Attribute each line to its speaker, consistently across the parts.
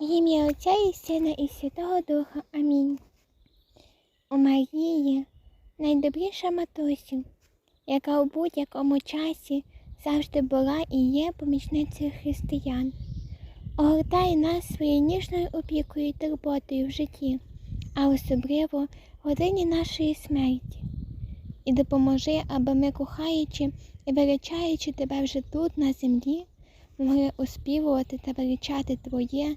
Speaker 1: В ім'я Отця і Сина і Святого Духа. Амінь. У Марії найдобріша матусю, яка у будь-якому часі завжди була і є помічницею християн. Огортає нас своєю ніжною опікою і турботою в житті, а особливо в годині нашої смерті. І допоможи, аби ми, кохаючи і величаючи тебе вже тут, на землі, могли оспівувати та величати Твоє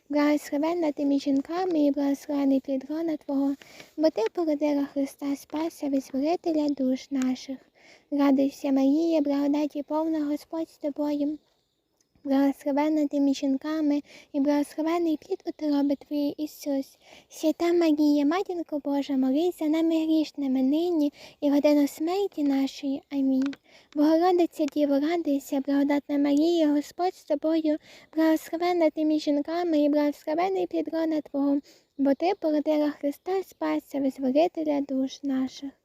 Speaker 1: благословенна ти між жінками і благословений плід рона Твого, бо ти породила Христа Спаса, визволителя душ наших. Радуйся, Марія, благодаті повна Господь з тобою. Благословенна ти між жінками і благословений плід утроби Твої Ісус. Свята Марія, Матінко Божа, молись за нами грішними нині і в годину смерті нашої. Амінь. Богородиця Діво, радуйся, благодатна Марія, Господь з тобою, благословенна ти між жінками і благословений плід рона Твого, бо ти породила Христа Спаса, визволителя душ наших.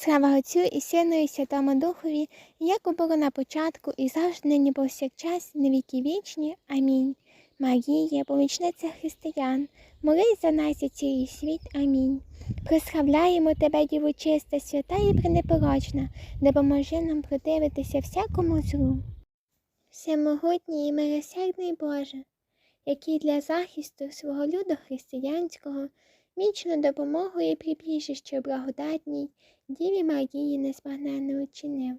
Speaker 1: Слава Отцю і Сину, і Святому Духові, як було на початку, і завжди нині повсякчас, на віки вічні. Амінь. Марія, помічниця християн, молись за нас і цілий світ. Амінь. Прославляємо тебе, Діву чиста, свята і пренепорочна, допоможи нам противитися всякому злу. Всемогутній і милосердний Боже, який для захисту свого люду християнського вічну допомогу і прибіжище благодатній, Діві Марії незбагненно учинив.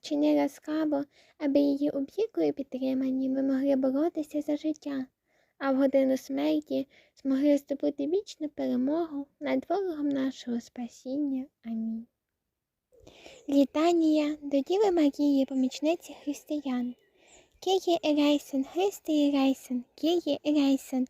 Speaker 1: Чини ласкаво, аби її опікою підтримані ми могли боротися за життя, а в годину смерті змогли здобути вічну перемогу над ворогом нашого спасіння. Амінь. Літанія до Діви Марії, помічниці християн. Киє Ерейсен, Христе Ерейсен, Киє Ерейсен,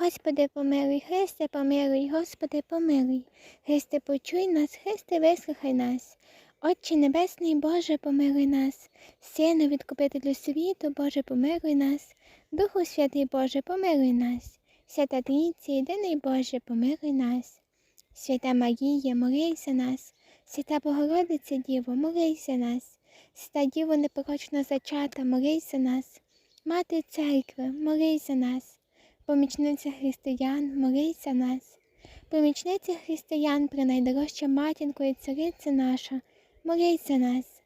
Speaker 1: Господи, помилуй, Христе, помилуй, Господи, помилуй, Христе, почуй нас, Христе, вислухай нас. Отче Небесний, Боже, помилуй нас, Сину, відкупителю світу, Боже, помилуй нас, Духу Святий Боже, помилуй нас, Свята Трійці, єдиний Боже, помилуй нас. Свята Марія, молись за нас, Свята Богородиця Діво, молись за нас, Свята Діво непорочно зачата, молись за нас, Мати Церкви, молись за нас. Помічниця християн, молись за нас. Помічниця християн, принайдорожча матінко і цариця наша, молись за нас.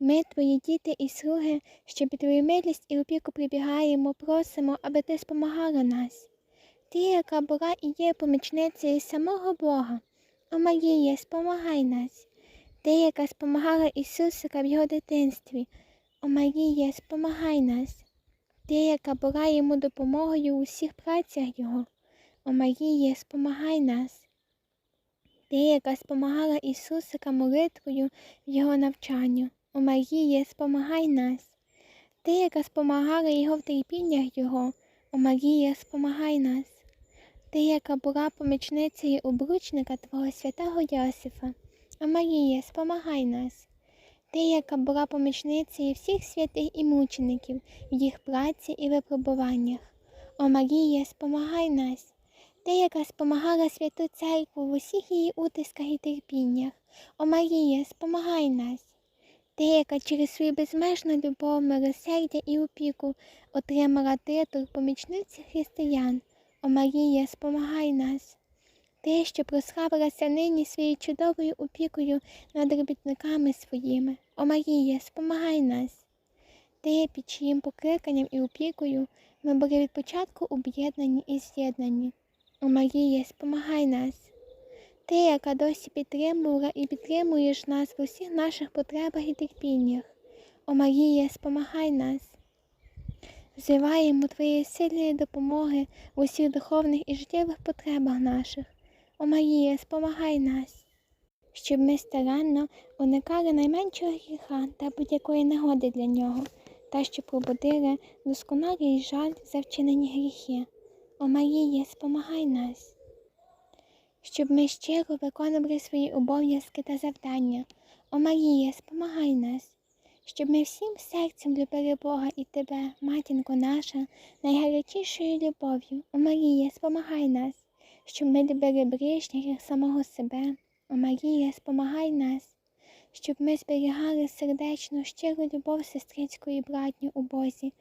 Speaker 1: Ми, твої діти і слуги, що під твою милість і опіку прибігаємо, просимо, аби ти спомагала нас. Ти, яка була і є помічницею самого Бога, о Марія, спомагай нас. Ти, яка спомагала Ісусика в його дитинстві, о Марія, спомагай нас. Ти, яка була йому допомогою у всіх працях Його, о Маріє, спомагай нас. Ти, яка спомагала Ісусика молитвою в Його навчанню, о Маріє, спомагай нас. Ти, яка спомагала Його в терпіннях Його, о Марія, спомагай нас. Ти, яка була помічницею обручника Твого святого Йосифа, о Марія, спомагай нас. Ти, яка була помічницею всіх святих і мучеників в їх праці і випробуваннях. О Марія, спомагай нас. Ти, яка спомагала святу церкву в усіх її утисках і терпіннях. О Марія, спомагай нас. Ти, яка через свою безмежну любов, милосердя і опіку отримала титул помічниці християн. О Марія, спомагай нас. Ти, що прославилася нині своєю чудовою опікою над робітниками своїми. О Марія, спомагай нас. Ти, під чиїм покликанням і опікою ми були від початку об'єднані і з'єднані. О Марія, спомагай нас. Ти, яка досі підтримувала і підтримуєш нас в усіх наших потребах і терпіннях. О Марія, спомагай нас. Взиваємо Твоєї сильної допомоги в усіх духовних і життєвих потребах наших. О Марія, спомагай нас, щоб ми старанно уникали найменшого гріха та будь-якої нагоди для нього, та щоб пробудили досконалий жаль за вчинені гріхи. О Марія, спомагай нас, щоб ми щиро виконували свої обов'язки та завдання. О Марія, спомагай нас, щоб ми всім серцем любили Бога і Тебе, матінко наша, найгарячішою любов'ю. О Марія, спомагай нас, щоб ми любили ближніх як самого себе. О Марія, спомагай нас, щоб ми зберігали сердечну, щиру любов сестрицьку і братню у Бозі,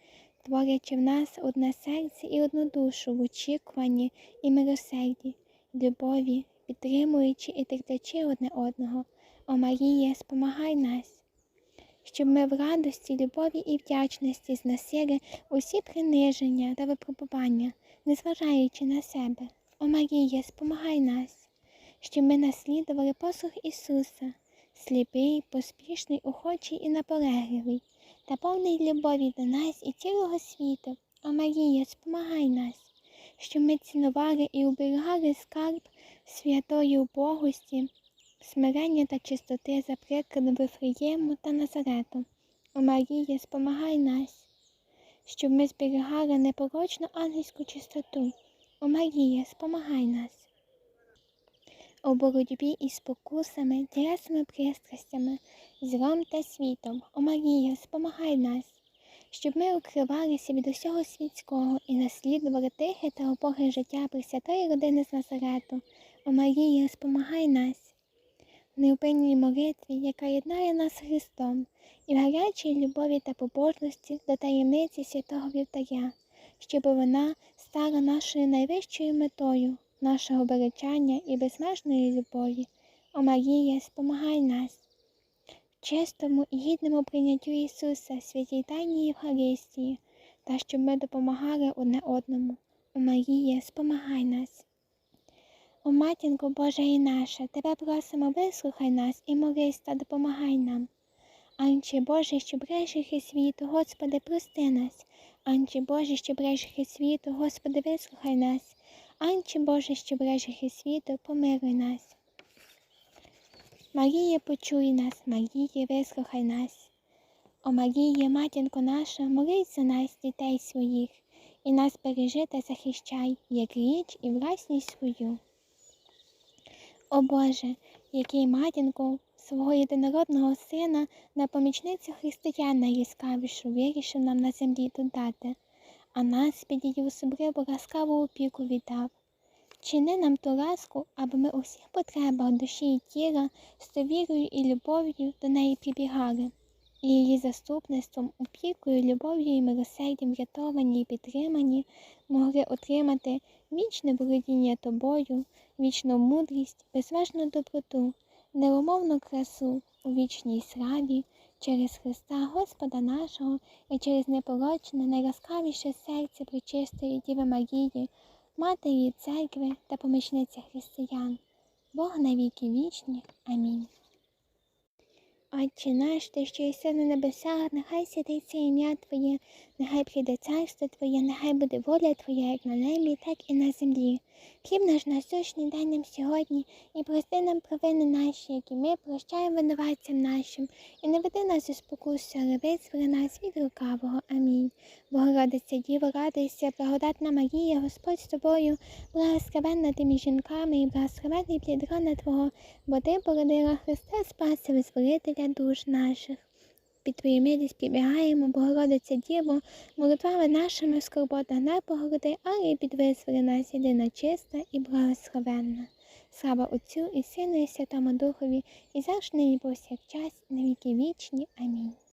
Speaker 1: творячи в нас одне серце і одну душу в очікуванні і милосерді, любові, підтримуючи і терплячи одне одного. О Марія, спомагай нас, щоб ми в радості, любові і вдячності зносили усі приниження та випробування, незважаючи на себе. О Марія, спомагай нас, щоб ми наслідували послуг Ісуса, сліпий, поспішний, охочий і наполегливий, та повний любові до нас і цілого світу. О Марія, спомагай нас, щоб ми цінували і уберігали скарб святої убогості, смирення та чистоти за прикладом Вифлеєму та Назарету. О Марія, спомагай нас, щоб ми зберігали непорочну ангельську чистоту. О Марія, спомагай нас. У боротьбі із спокусами, тілесними пристрастями, злом та світом. О Марія, спомагай нас, щоб ми укривалися від усього світського і наслідували тихе та убоге життя Пресвятої родини з Назарету. О Марія, спомагай нас в неупинній молитві, яка єднає нас з Христом, і в гарячій любові та побожності до таємниці святого вівтаря, щоб вона стала нашою найвищою метою, нашого величання і безмежної любові. О Марія, спомагай нас, в чистому і гідному прийняттю Ісуса, святій Тайній Євхаристії, та щоб ми допомагали одне одному. О Марія, спомагай нас. О матінко Божа і наша, тебе просимо, вислухай нас і молись та допомагай нам. Анче Боже, що брежихи світу, Господи, прости нас. Анче Боже, що брежихи світу, Господи, вислухай нас. Анче Боже, що брежихи світу, помилуй нас. Марія, почуй нас, Марія, вислухай нас. О Марія, матінко наша, молись за нас, дітей своїх, і нас бережи та захищай, як річ і власність свою. О Боже, який матінку свого єдинородного сина на помічницю християн найяскравішу вирішив нам на землі тут дати, а нас під її особливу ласкаву опіку віддав. Чини нам ту ласку, аби ми у всіх потребах душі і тіла з довірою і любов'ю до неї прибігали, і її заступництвом, опікою, любов'ю і милосердям врятовані і підтримані, могли отримати вічне володіння тобою, вічну мудрість, безмежну доброту, невимовну красу у вічній славі через Христа Господа нашого і через непорочне, найласкавіше серце причистої Діви Марії, Матері Церкви та помічниця християн. Бог навіки вічні. Амінь. Отче наш, ти, що єси на небесах, нехай святиться ім'я Твоє, нехай прийде царство Твоє, нехай буде воля Твоя, як на небі, так і на землі. Хліб наш насущний дай нам сьогодні, і прости нам провини наші, які ми прощаємо винуватцям нашим, і не веди нас у спокусу, але визволи нас від лукавого. Амінь. Богородиця Діво, радуйся, благодатна Марія, Господь з тобою, благословенна ти між жінками, і благословенний плід Твого, бо ти породила Христа Спаса, визволителя душ наших. Під Твою милість підбігаємо, Богородиця Діво, молитвами нашими в скорботах не погороди, але й підвизволи нас єдина чиста і благословенна. Слава Отцю і Сину, і Святому Духові, і завжди, і повсякчас, на віки вічні. Амінь.